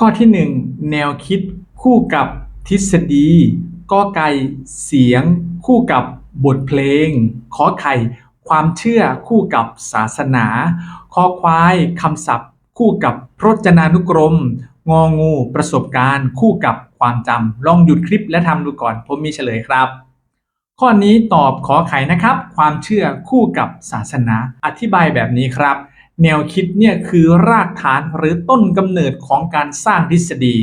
ข้อที่หนึ่งแนวคิดคู่กับทฤษฎีกอไก่เสียง คู่กับบทเพลง ขอไข่ ความเชื่อคู่กับศาสนา คอควายคำศัพท์ คู่กับพจนานุกรม งองู ประสบการณ์ คู่กับความจำลองหยุดคลิปและทำดูก่อน ผมมีเฉลยครับ ข้อนี้ตอบขอไข่นะครับ ความเชื่อคู่กับศาสนา อธิบายแบบนี้ครับ แนวคิดเนี่ยคือรากฐานหรือต้นกำเนิดของการสร้างทฤษฎี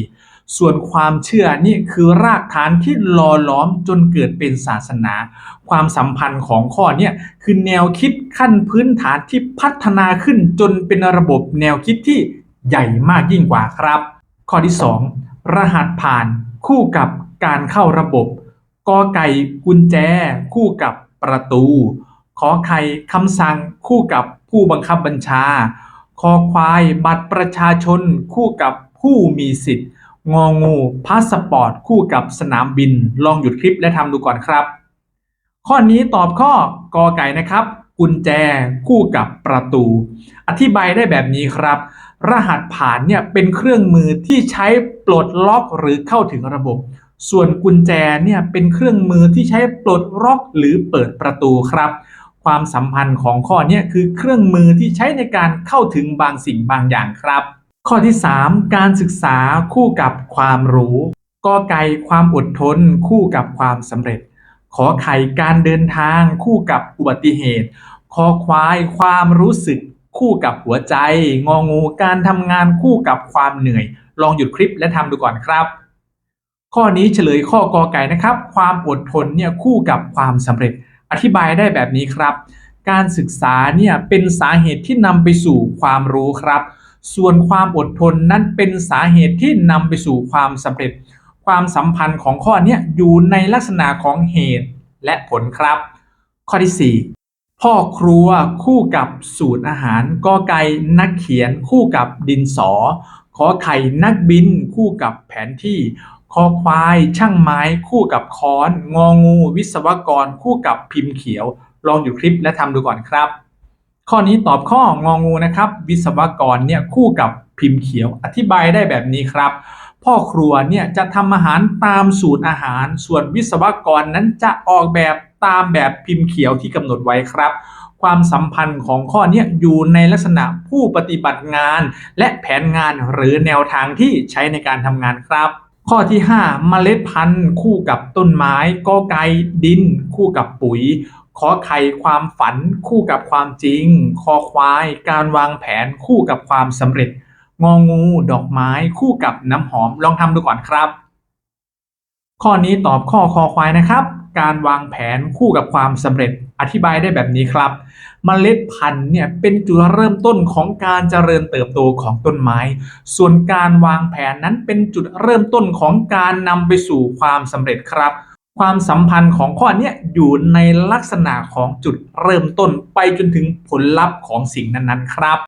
ส่วนความเชื่อนี่คือรากฐานที่หล่อหลอมจนเกิดเป็นศาสนา ความสัมพันธ์ของข้อเนี่ยคือแนวคิดขั้นพื้นฐานที่พัฒนาขึ้นจนเป็นระบบแนวคิดที่ใหญ่มากยิ่งกว่าครับ ข้อที่ 2 รหัสผ่านคู่กับการเข้าระบบกอไก่กุญแจ คู่กับประตู ขอไข่คำสั่งคู่กับ ผู้บังคับบัญชา คอควาย บัตรประชาชน คู่กับผู้มีสิทธิ์ งองูพาสปอร์ต คู่กับสนามบิน ลองหยุดคลิปและทำดูก่อนครับ ข้อนี้ตอบข้อกอไก่นะครับกุญแจคู่กับประตู อธิบายได้แบบนี้ครับ รหัสผ่านเนี่ยเป็นเครื่องมือที่ใช้ปลดล็อกหรือเข้าถึงระบบ ส่วนกุญแจเนี่ยเป็นเครื่องมือที่ใช้ปลดล็อกหรือเปิดประตูครับ ความสัมพันธ์ของข้อนี้คือเครื่องมือที่ใช้ในการเข้าถึงบางสิ่งบางอย่างครับ ข้อที่ 3 การศึกษาคู่กับความรู้กอไก่ความอดทน คู่กับความสำเร็จ ขอไข่การเดินทาง คู่กับอุบัติเหตุ คอควายความรู้สึก คู่กับหัวใจ งองูการทำงานคู่กับความเหนื่อย ลองหยุดคลิปและทำดูก่อนครับ ข้อนี้เฉลยข้อกอไก่นะครับ ความอดทนเนี่ยคู่กับความสำเร็จ อธิบายได้แบบนี้ครับ การศึกษาเนี่ยเป็นสาเหตุที่นำไปสู่ความรู้ครับ ส่วนความอดทนนั้นเป็นสาเหตุที่นำไปสู่ความสำเร็จ ความสัมพันธ์ของข้อนี้อยู่ในลักษณะของเหตุและผลครับ ข้อที่ 4 พ่อครัวคู่กับสูตรอาหารกอไก่นักเขียนคู่กับดินสอขอไข่นักบินคู่กับแผนที่ คอควาย ช่างไม้คู่กับค้อน งองู วิศวกร คู่กับพิมพ์เขียว ลองอยู่คลิปและทำดูก่อนครับ ข้อนี้ตอบข้ององูนะครับ วิศวกรเนี่ยคู่กับพิมพ์เขียว อธิบายได้แบบนี้ครับ พ่อครัวเนี่ยจะทำอาหารตามสูตรอาหาร ส่วนวิศวกรนั้นจะออกแบบตามแบบพิมพ์เขียวที่กำหนดไว้ครับความสัมพันธ์ของข้อนี้อยู่ในลักษณะผู้ปฏิบัติงาน และแผนงานหรือแนวทางที่ใช้ในการทำงานครับ ข้อที่ 5 เมล็ดพันธุ์คู่กับต้นไม้กอไก่ดิน คู่กับปุ๋ย ขอไข่ความฝัน คู่กับความจริง คอควาย การวางแผนคู่กับความสำเร็จ งองูดอกไม้คู่กับน้ำหอมลองทำดูก่อนครับ ข้อนี้ตอบข้อคอควายนะครับ การวางแผนคู่กับความสำเร็จอธิบายได้แบบนี้ครับเมล็ดพันธุ์เนี่ยเป็นจุดเริ่มต้นของการเจริญเติบโตของต้นไม้ ส่วนการวางแผนนั้นเป็นจุดเริ่มต้นของการนำไปสู่ความสำเร็จครับ ความสัมพันธ์ของข้อนี้อยู่ในลักษณะของจุดเริ่มต้นไปจนถึงผลลัพธ์ของสิ่งนั้นๆ ครับ